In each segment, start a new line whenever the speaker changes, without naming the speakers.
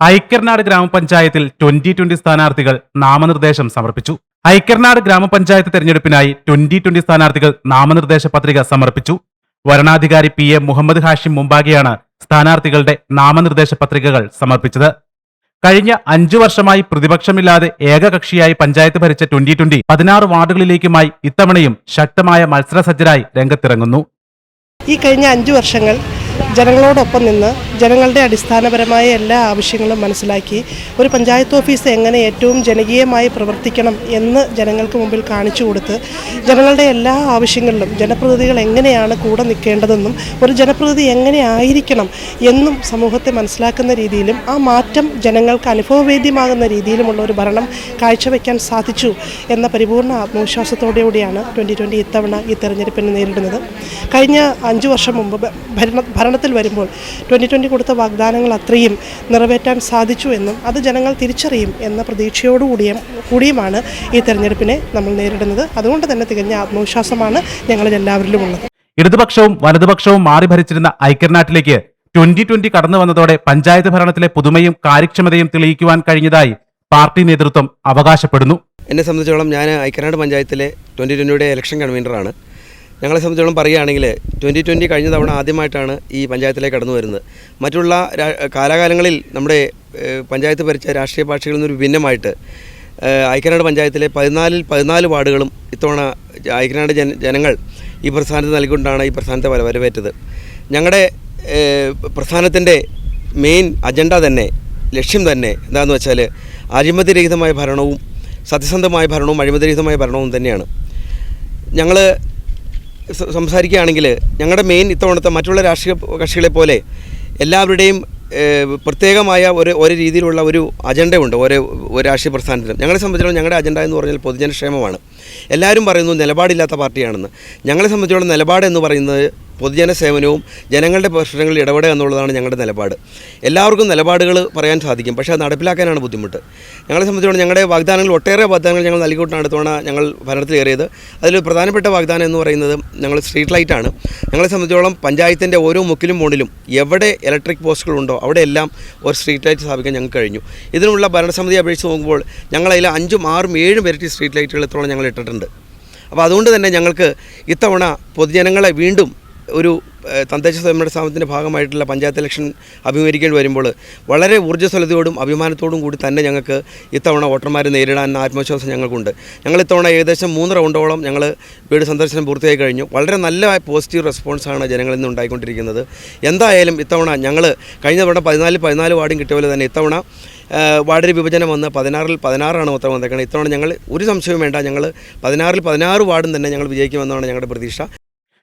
ഐക്യർനാട് ഗ്രാമപഞ്ചായത്തിൽ twenty twenty സ്ഥാനാർത്ഥികൾ നാമനിർദ്ദേശം സമർപ്പിച്ചു. ഐക്യർനാട് ഗ്രാമപഞ്ചായത്ത് തെരഞ്ഞെടുപ്പിനായി ട്വന്റി ട്വന്റി സ്ഥാനാർത്ഥികൾ നാമനിർദ്ദേശ പത്രിക സമർപ്പിച്ചു. വരണാധികാരി പി എ മുഹമ്മദ് ഹാഷിം മുമ്പാകെയാണ് സ്ഥാനാർത്ഥികളുടെ നാമനിർദ്ദേശ പത്രികകൾ സമർപ്പിച്ചത്. കഴിഞ്ഞ അഞ്ചു വർഷമായി പ്രതിപക്ഷമില്ലാതെ ഏകകക്ഷിയായി പഞ്ചായത്ത് ഭരിച്ച ട്വന്റി ട്വന്റി പതിനാറ് വാർഡുകളിലേക്കുമായി ഇത്തവണയും ശക്തമായ മത്സരസജ്ജരായി രംഗത്തിറങ്ങുന്നു.
ഈ കഴിഞ്ഞ അഞ്ചു വർഷങ്ങൾ ജനങ്ങളോടൊപ്പം നിന്ന് ജനങ്ങളുടെ അടിസ്ഥാനപരമായ എല്ലാ ആവശ്യങ്ങളും മനസ്സിലാക്കി ഒരു പഞ്ചായത്ത് ഓഫീസ് എങ്ങനെ ഏറ്റവും ജനകീയമായി പ്രവർത്തിക്കണം എന്ന് ജനങ്ങൾക്ക് മുമ്പിൽ കാണിച്ചു കൊടുത്ത് ജനങ്ങളുടെ എല്ലാ ആവശ്യങ്ങളിലും ജനപ്രതിനിധികൾ എങ്ങനെയാണ് കൂടെ നിൽക്കേണ്ടതെന്നും ഒരു ജനപ്രതിനിധി എങ്ങനെ ആയിരിക്കണം എന്നും സമൂഹത്തെ മനസ്സിലാക്കുന്ന രീതിയിലും ആ മാറ്റം ജനങ്ങൾക്ക് അനുഭവവേദ്യമാകുന്ന രീതിയിലുമുള്ള ഒരു ഭരണം കാഴ്ചവെക്കാൻ സാധിച്ചു എന്ന പരിപൂർണ ആത്മവിശ്വാസത്തോടുകൂടിയാണ് ട്വന്റി ട്വന്റി ഇത്തവണ ഈ തെരഞ്ഞെടുപ്പിനെ നേരിടുന്നത്. കഴിഞ്ഞ അഞ്ച് വർഷം മുമ്പ് ഭരണ ഭരണ ഭരണത്തിൽ വരുമ്പോൾ ട്വന്റി ട്വന്റി കൊടുത്ത വാഗ്ദാനങ്ങൾ അത്രയും നിറവേറ്റാൻ സാധിച്ചു എന്നും അത് ജനങ്ങൾ തിരിച്ചറിയും എന്ന പ്രതീക്ഷയോടുകൂടിയും കൂടിയുമാണ് ഈ തെരഞ്ഞെടുപ്പിനെ നമ്മൾ നേരിടുന്നത്. അതുകൊണ്ട് തന്നെ തികഞ്ഞ ആത്മവിശ്വാസമാണ് ഞങ്ങളിൽ എല്ലാവരിലും ഉള്ളത്.
ഇടതുപക്ഷവും വലതുപക്ഷവും മാറി ഭരിച്ചിരുന്ന ഐക്യനാട്ടിലേക്ക് ട്വന്റി ട്വന്റി കടന്നു വന്നതോടെ പഞ്ചായത്ത് ഭരണത്തിലെ പുതുമയും കാര്യക്ഷമതയും തെളിയിക്കുവാൻ കഴിഞ്ഞതായി പാർട്ടി നേതൃത്വം അവകാശപ്പെടുന്നു.
എന്നെ സംബന്ധിച്ചോളം ഞാൻ ഐക്യനാട് പഞ്ചായത്തിലെ ട്വന്റി ട്വന്റിയുടെ ഇലക്ഷൻ കൺവീനറാണ് ഞങ്ങളെ സംബന്ധിച്ചോളം പറയുകയാണെങ്കിൽ ട്വന്റി ട്വന്റി കഴിഞ്ഞ തവണ ആദ്യമായിട്ടാണ് ഈ പഞ്ചായത്തിലേക്ക് കടന്നു വരുന്നത്. മറ്റുള്ള കാലാകാലങ്ങളിൽ നമ്മുടെ പഞ്ചായത്ത് ഭരിച്ച രാഷ്ട്രീയ പാർട്ടികളിൽ നിന്നൊരു ഭിന്നമായിട്ട് ഐക്യനാട് പഞ്ചായത്തിലെ പതിനാലിൽ പതിനാല് വാർഡുകളും ഇത്തവണ ഐക്യനാട് ജന ജനങ്ങൾ ഈ പ്രസ്ഥാനത്ത് നൽകിക്കൊണ്ടാണ് ഈ പ്രസ്ഥാനത്തെ വര- വരവേറ്റത്. ഞങ്ങളുടെ പ്രസ്ഥാനത്തിന്റെ മെയിൻ അജണ്ട തന്നെ ലക്ഷ്യം തന്നെ എന്താണെന്ന് വെച്ചാൽ അഴിമതിരഹിതമായ ഭരണവും സത്യസന്ധമായ ഭരണവും അഴിമതിരഹിതമായ ഭരണവും തന്നെയാണ്. ഞങ്ങൾ സംസാരിക്കുകയാണെങ്കിൽ ഞങ്ങളുടെ മെയിൻ ഇത്തവണത്തെ മറ്റുള്ള രാഷ്ട്രീയ കക്ഷികളെ പോലെ എല്ലാവരുടെയും പ്രത്യേകമായ ഒരു ഒരു രീതിയിലുള്ള ഒരു അജണ്ടയുണ്ട് ഓരോ ഒരു രാഷ്ട്രീയ പ്രസ്ഥാനത്തിനും. ഞങ്ങളെ സംബന്ധിച്ചിടത്തോളം ഞങ്ങളുടെ അജണ്ട എന്ന് പറഞ്ഞാൽ പൊതുജനക്ഷേമമാണ്. എല്ലാവരും പറയുന്നു നിലപാടില്ലാത്ത പാർട്ടിയാണെന്ന്. ഞങ്ങളെ സംബന്ധിച്ചിടത്തോളം നിലപാട് എന്ന് പറയുന്നത് പൊതുജന സേവനവും ജനങ്ങളുടെ പ്രശ്നങ്ങളിൽ ഇടപെടുക എന്നുള്ളതാണ് ഞങ്ങളുടെ നിലപാട്. എല്ലാവർക്കും നിലപാടുകൾ പറയാൻ സാധിക്കും പക്ഷേ അത് നടപ്പിലാക്കാനാണ് ബുദ്ധിമുട്ട്. ഞങ്ങളെ സംബന്ധിച്ചോളം ഞങ്ങളുടെ വാഗ്ദാനങ്ങൾ ഒട്ടേറെ വാഗ്ദാനങ്ങൾ ഞങ്ങൾ നൽകിക്കൊണ്ടാണ് ഞങ്ങൾ ഭരണത്തിൽ കയറിയത്. അതിൽ പ്രധാനപ്പെട്ട വാഗ്ദാനം എന്ന് പറയുന്നത് ഞങ്ങൾ സ്ട്രീറ്റ് ലൈറ്റാണ് ഞങ്ങളെ സംബന്ധിച്ചോളം പഞ്ചായത്തിന്റെ ഓരോ മുക്കിലും മുകളിലും എവിടെ ഇലക്ട്രിക് പോസ്റ്റുകളുണ്ടോ അവിടെയെല്ലാം ഒരു സ്ട്രീറ്റ് ലൈറ്റ് സ്ഥാപിക്കാൻ ഞങ്ങൾക്ക് കഴിഞ്ഞു. ഇതിനുള്ള ഭരണസമിതി അപേക്ഷിച്ച് നോക്കുമ്പോൾ ഞങ്ങളതിൽ അഞ്ചും ആറും ഏഴും വെറൈറ്റി സ്ട്രീറ്റ് ലൈറ്റുകൾ എത്തോളം ഞങ്ങൾ ഇട്ടിട്ടുണ്ട്. അപ്പോൾ അതുകൊണ്ട് തന്നെ ഞങ്ങൾക്ക് ഇത്തവണ പൊതുജനങ്ങളെ വീണ്ടും ഒരു തദ്ദേശ സ്വയംഭരണ സ്ഥാപനത്തിന്റെ ഭാഗമായിട്ടുള്ള പഞ്ചായത്ത് ഇലക്ഷൻ അഭിമുഖീകരിക്കേണ്ടി വരുമ്പോൾ വളരെ ഊർജസ്വലതയോടും അഭിമാനത്തോടും കൂടി തന്നെ ഞങ്ങൾക്ക് ഇത്തവണ വോട്ടർമാരെ നേരിടാൻ ആത്മവിശ്വാസം ഞങ്ങൾക്കുണ്ട്. ഞങ്ങൾ ഇത്തവണ ഏകദേശം മൂന്ന് റൗണ്ടോളം ഞങ്ങൾ വീട് സന്ദർശനം പൂർത്തിയായി കഴിഞ്ഞു. വളരെ നല്ല പോസിറ്റീവ് റെസ്പോൺസാണ് ജനങ്ങളിൽ നിന്ന് ഉണ്ടായിക്കൊണ്ടിരിക്കുന്നത്. എന്തായാലും ഇത്തവണ ഞങ്ങൾ കഴിഞ്ഞ തവണ പതിനാല് പതിനാല് വാർഡും കിട്ടിയ പോലെ തന്നെ ഇത്തവണ വാർഡ് വിഭജനം വന്ന് പതിനാറിൽ പതിനാറാണ് മൊത്തം വന്നേക്കുന്നത് ഇത്തവണ ഞങ്ങൾ ഒരു സംശയവും വേണ്ട ഞങ്ങൾ പതിനാറിൽ പതിനാറ് വാർഡും തന്നെ ഞങ്ങൾ വിജയിക്കുമെന്നാണ് ഞങ്ങളുടെ പ്രതീക്ഷ.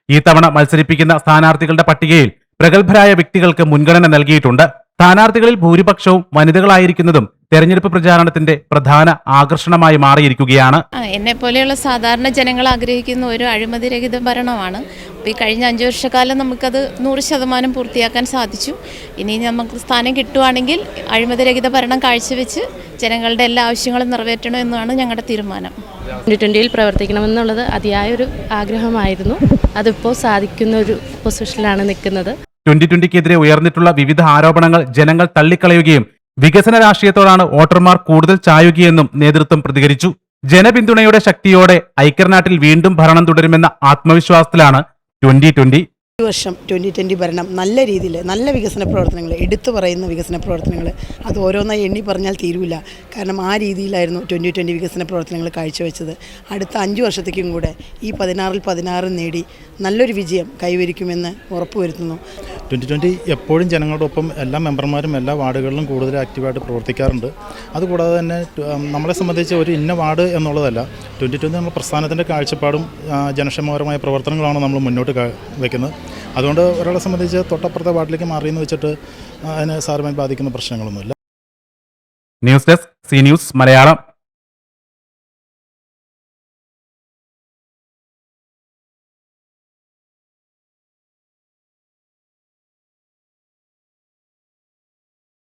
ഈ തവണ മത്സരിപ്പിക്കുന്ന സ്ഥാനാർത്ഥികളുടെ പട്ടികയിൽ പ്രഗത്ഭരായ വ്യക്തികൾക്ക് മുൻഗണന നൽകിയിട്ടുണ്ട്. സ്ഥാനാർത്ഥികളിൽ ഭൂരിപക്ഷവും വനിതകളായിരിക്കുന്നതും തെരഞ്ഞെടുപ്പ് പ്രചാരണത്തിന്റെ പ്രധാന ആകർഷണമായി മാറിയിരിക്കുകയാണ്.
എന്നെ പോലെയുള്ള സാധാരണ ജനങ്ങൾ ആഗ്രഹിക്കുന്ന ഒരു അഴിമതിരഹിത ഭരണമാണ്. ഈ കഴിഞ്ഞ അഞ്ചു വർഷക്കാലം നമുക്കത് നൂറ് ശതമാനം പൂർത്തിയാക്കാൻ സാധിച്ചു. ഇനി നമുക്ക് സ്ഥാനം കിട്ടുവാണെങ്കിൽ അഴിമതിരഹിത ഭരണം കാഴ്ചവെച്ച് ജനങ്ങളുടെ എല്ലാ ആവശ്യങ്ങളും നിറവേറ്റണം എന്നാണ് ഞങ്ങളുടെ തീരുമാനം.
ട്വന്റി ട്വന്റിയിൽ പ്രവർത്തിക്കണമെന്നുള്ളത് അതിയായൊരു ആഗ്രഹമായിരുന്നു. അതിപ്പോൾ സാധിക്കുന്ന ഒരു പൊസിഷനിലാണ് നിൽക്കുന്നത്.
ട്വന്റി ട്വന്റിക്കെതിരെ ഉയർന്നിട്ടുള്ള വിവിധ ആരോപണങ്ങൾ ജനങ്ങൾ തള്ളിക്കളയുകയും വികസന രാഷ്ട്രീയത്തോടാണ് വോട്ടർമാർ കൂടുതൽ ചായുകയെന്നും നേതൃത്വം പ്രതികരിച്ചു. ജനപിന്തുണയുടെ ശക്തിയോടെ ഐക്യനാട്ടിൽ വീണ്ടും ഭരണം തുടരുമെന്ന ആത്മവിശ്വാസത്തിലാണ് ട്വന്റി ട്വന്റി.
ഈ വർഷം ട്വന്റി ട്വന്റി ഭരണം നല്ല രീതിയിൽ നല്ല വികസന പ്രവർത്തനങ്ങൾ എടുത്തു പറയുന്ന വികസന പ്രവർത്തനങ്ങൾ അത് ഓരോന്നായി എണ്ണി പറഞ്ഞാൽ തീരൂല. കാരണം ആ രീതിയിലായിരുന്നു ട്വന്റി ട്വന്റി വികസന പ്രവർത്തനങ്ങൾ കാഴ്ചവെച്ചത്. അടുത്ത അഞ്ച് വർഷത്തേക്കും കൂടെ ഈ പതിനാറിൽ പതിനാറ് നേടി നല്ലൊരു വിജയം കൈവരിക്കുമെന്ന് ഉറപ്പുവരുത്തുന്നു.
ട്വന്റി ട്വന്റി എപ്പോഴും ജനങ്ങളോടൊപ്പം എല്ലാ മെമ്പർമാരും എല്ലാ വാർഡുകളിലും കൂടുതൽ ആക്റ്റീവായിട്ട് പ്രവർത്തിക്കാറുണ്ട്. അതുകൂടാതെ തന്നെ നമ്മളെ സംബന്ധിച്ച് ഒരു ഇന്ന വാർഡ് എന്നുള്ളതല്ല ട്വന്റി ട്വന്റി നമ്മൾ പ്രസ്ഥാനത്തിന്റെ കാഴ്ചപ്പാടും ജനക്ഷേമപരമായ പ്രവർത്തനങ്ങളാണ് നമ്മൾ മുന്നോട്ട് വയ്ക്കുന്നത് അതുകൊണ്ട് ഒരാളെ സംബന്ധിച്ച് തൊട്ടപ്പുറത്തെ വാർഡിലേക്ക് മാറിയെന്ന് വെച്ചിട്ട് അതിനെ സാരമായി ബാധിക്കുന്ന പ്രശ്നങ്ങളൊന്നുമില്ല.
News desk C news Malayalam.